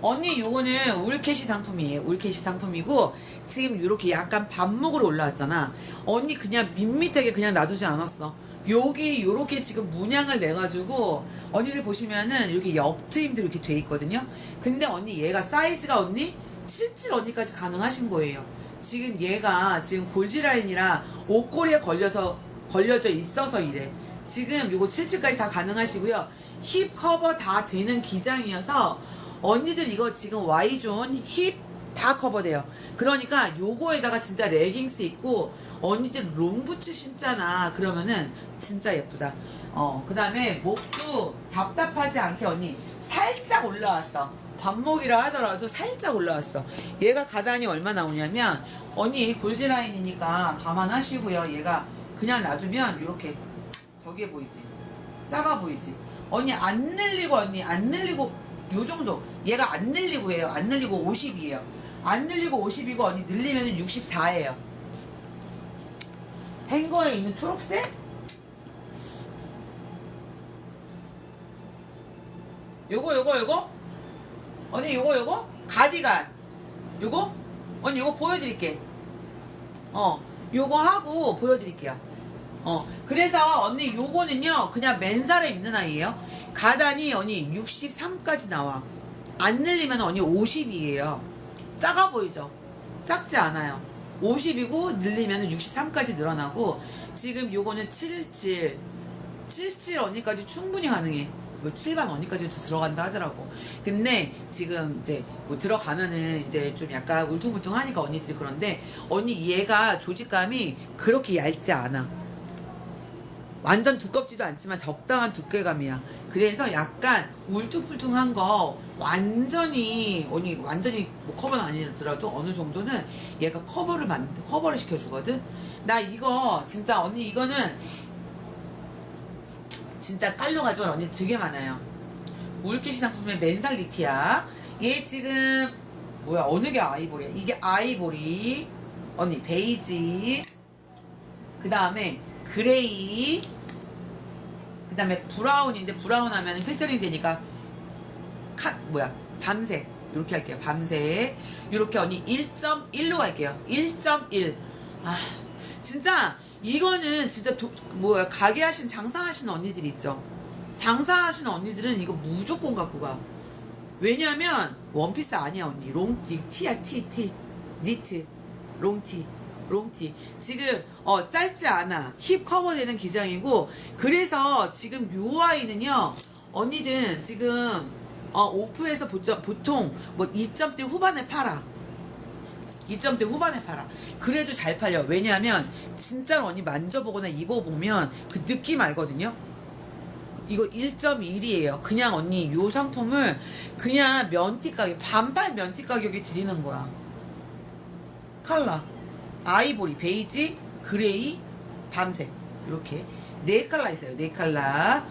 언니 요거는 울캐시 상품이에요. 울캐시 상품이고 지금 이렇게 약간 반목으로 올라왔잖아. 언니 그냥 밋밋하게 그냥 놔두지 않았어. 여기 요렇게 지금 문양을 내가지고 언니들 보시면은 이렇게 옆 트임도 이렇게 돼 있거든요. 근데 언니 얘가 사이즈가 언니 77 언니까지 가능하신 거예요. 지금 얘가 지금 골지 라인이라 옷걸이에 걸려서 걸려져 있어서 이래. 지금 요거 77까지 다 가능하시고요. 힙 커버 다 되는 기장이어서 언니들 이거 지금 Y존 힙 다 커버돼요. 그러니까 요거에다가 진짜 레깅스 입고 언니들 롱부츠 신잖아. 그러면은 진짜 예쁘다. 어, 그 다음에 목도 답답하지 않게 언니 살짝 올라왔어. 반목이라 하더라도 살짝 올라왔어. 얘가 가단이 얼마 나오냐면 언니 골지 라인이니까 감안하시고요. 얘가 그냥 놔두면 이렇게 저기에 보이지. 작아 보이지. 언니 안 늘리고 언니 안 늘리고 요 정도. 얘가 안 늘리고 해요. 안 늘리고 50이에요. 안 늘리고 50이고 언니 늘리면 64예요. 행거에 있는 초록색? 요거 요거 요거? 언니 요거 요거? 가디건. 요거? 언니 요거 보여드릴게. 어, 요거 하고 보여드릴게요. 어, 그래서 언니 요거는요, 그냥 맨살에 입는 아이예요. 가단이 언니 63까지 나와. 안 늘리면 언니 50이에요. 작아 보이죠? 작지 않아요. 50이고 늘리면 63까지 늘어나고 지금 요거는 77, 77 언니까지 충분히 가능해. 뭐 7반 언니까지도 들어간다 하더라고. 근데 지금 이제 뭐 들어가면은 이제 좀 약간 울퉁불퉁하니까 언니들이 그런데 언니 얘가 조직감이 그렇게 얇지 않아. 완전 두껍지도 않지만 적당한 두께감이야. 그래서 약간 울퉁불퉁한 거 완전히 언니 완전히 뭐 커버는 아니더라도 어느 정도는 얘가 커버를 만 커버를 시켜주거든. 나 이거 진짜 언니 이거는 진짜 깔로 가져온 언니 되게 많아요. 울기시 상품의 맨살 니트야. 얘 지금 뭐야 어느 게 아이보리야? 이게 아이보리 언니 베이지 그 다음에 그레이 그 다음에 브라운인데 브라운 하면 필터링 되니까 카 뭐야 밤색 이렇게 할게요 밤색 이렇게 언니 1.1로 갈게요. 1.1아 진짜 이거는 진짜 도, 뭐야 가게 하신 장사하시는 언니들 있죠? 장사하시는 언니들은 이거 무조건 갖고 가. 왜냐면 원피스 아니야 언니. 롱이 티야 티 티. 니트. 롱티 롱티. 지금 어 짧지 않아. 힙 커버되는 기장이고 그래서 지금 요 아이는요 언니들 지금 어 오프에서 보통 뭐 2점대 후반에 팔아. 2점대 후반에 팔아. 그래도 잘 팔려. 왜냐하면 진짜로 언니 만져보거나 입어보면 그 느낌 알거든요? 이거 1.1이에요. 그냥 언니 요 상품을 그냥 면티 가격 반발 면티 가격에 드리는 거야. 칼라 아이보리 베이지 그레이 밤색 이렇게 네 칼라 있어요. 네 칼라